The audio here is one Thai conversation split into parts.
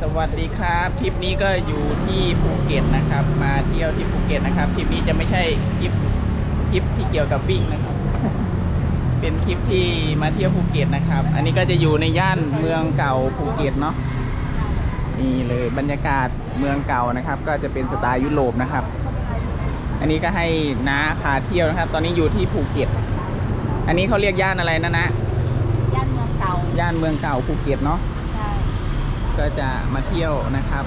สวัสดีครับทริปนี้ก็อยู่ที่ภูเก็ตนะครับ มาเที่ยวที่ภูเก็ตนะครับทริปนี้จะไม่ใช่ทริปทริปที่เกี่ยวกับวิ่งนะครับ เป็นคลิปที่มาเที่ยวภูเก็ตนะครับ อันนี้ก็จะอยู่ในย่านเมืองเก่าภูเก็ตเนาะนี่เลยบรรยากาศเมืองเก่านะครับ ก็จะเป็นสไตล์ยุโรปนะครับ อันนี้ก็ให้น้าพาเที่ยวนะครับ ตอนนี้อยู่ที่ภูเก็ต อันนี้เขาเรียกย่านอะไรนะนะย่านเมืองเก่าย่านเมืองเก่าภูเก็ตเนาะใช่ ก็จะมาเที่ยวนะครับ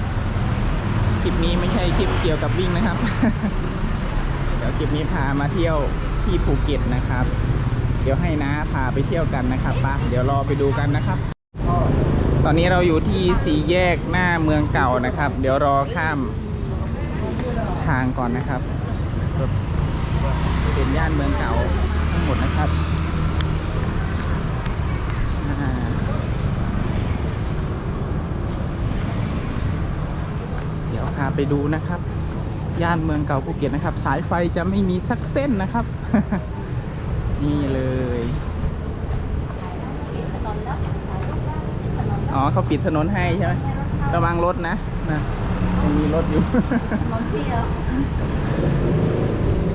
คลิปนี้ไม่ใช่คลิปเกี่ยวกับวิ่งนะครับ เดี๋ยวคลิปนี้พามาเที่ยวที่ภูเก็ตนะครับ เดี๋ยวให้น้าพาไปเที่ยวกันนะครับปะเดี๋ยวรอไปดูกันนะครับ ตอนนี้เราอยู่ที่สี่แยกหน้าเมืองเก่านะครับ เดี๋ยวรอข้ามทางก่อนนะครับเป็นย่านเมืองเก่าทั้งหมดนะครับอ่า เดี๋ยวพา ไปดูนะครับ ย่านเมืองเก่าภูเก็ตนะครับ สายไฟจะไม่มีสักเส้นนะครับ นี่เลย อ๋อเขาปิดถนนให้ใช่ไหมระวังรถนะนะยังมีรถอยู่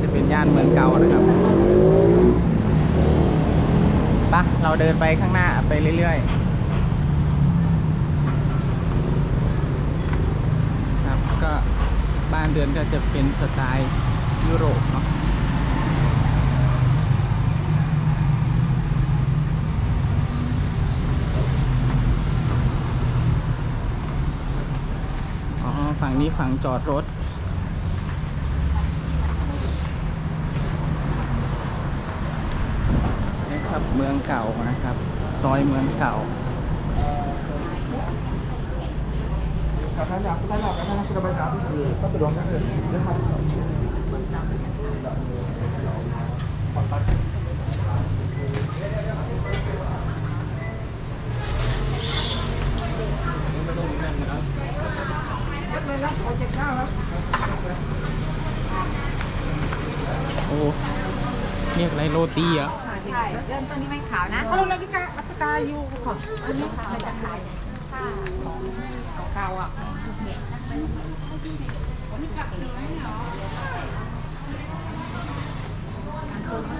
จะเป็นย่านเมืองเก่านะครับปะเราเดินไปข้างหน้าไปเรื่อยๆ ครับ ก็ บ้านเรือนก็จะเป็นสไตล์ยุโรปเนาะอ๋อฝั่งนี้ฝั่งจอดรถนี่ครับเมืองเก่านะครับ ซอยเมืองเก่า โอ้เรียกอะไรโรตีเหรอ ใช่ เริ่มต้นที่ไม่ขาวนะ Kalau lagi kak, apa kayu? อันนี้มันจะขายผ้าของเก่าอะ มันคือมันจะมี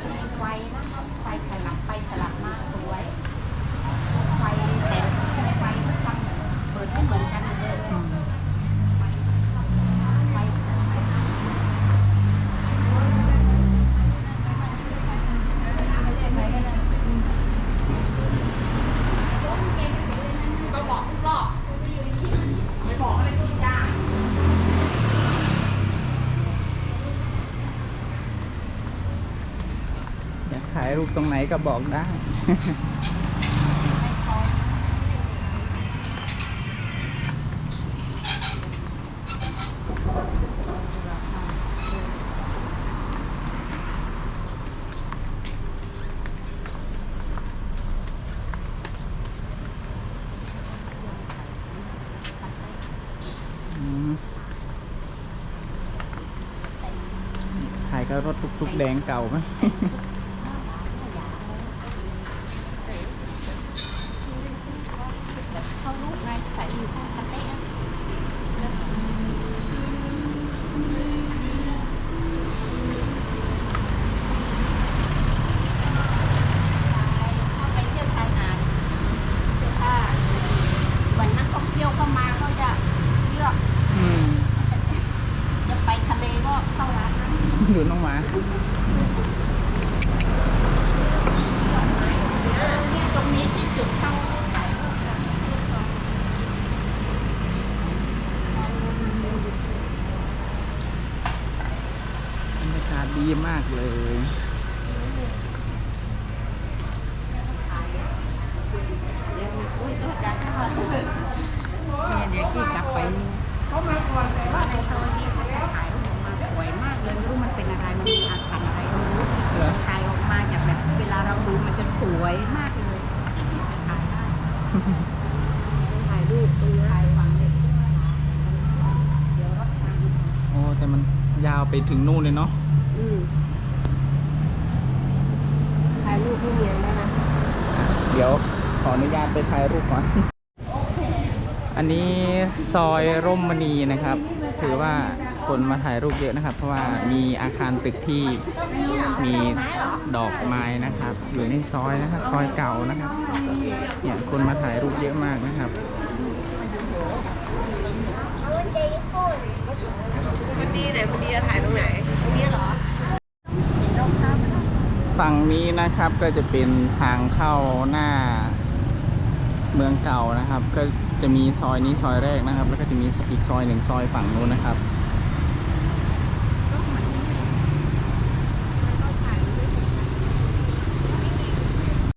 ายรูปตรงไหนก็บอกได้ถ่ายก็รถตุกๆแดงเก่าไหม ดูน้องหมา เนี่ยตรงนี้ที่จุดเข้าถ่ายรูปกัน บรรยากาศ ดีมากเลยเดี๋ยวอุ้ยตัวจัดนะคะเนี่ยเดี๋ยวกี้กลับไป Kau main keluar saya. ว่าในซอยนี้เขาจะถ่ายรูปออกมาสวยมากเลยไม่รู้มันเป็นอะไรมันมีอาถรรพ์อะไรก็ไม่รู้เหรอถ่ายออกมาจากแบบเวลาเราดูมันจะสวยมากเลยถ่ายได้ถ่ายรูปตรงนี้ถ่ายฝั่งนี้เดี๋ยวรถทางโอ้แต่มันยาวไปถึงนู่นเลยเนาะอืม ถ่ายรูปให้เมียได้นะเดี๋ยวขออนุญาตไปถ่ายรูปก่อน อันนี้ซอยร่มมณีนะครับ ถือว่าคนมาถ่ายรูปเยอะนะครับ เพราะว่ามีอาคารตึกที่มีดอกไม้นะครับ อยู่ในซอยนะครับ ซอยเก่านะครับเนี่ยคนมาถ่ายรูปเยอะมากนะครับคนดีไหนคนดีจะถ่ายตรงไหน ตรงนี้เหรอ ฝั่งนี้นะครับก็จะเป็นทางเข้าหน้าเมืองเก่านะครับ ก็จะมีซอยนี้ซอยแรกนะครับ แล้วก็จะมีอีกซอยหนึ่งซอยฝั่งนู้นนะครับ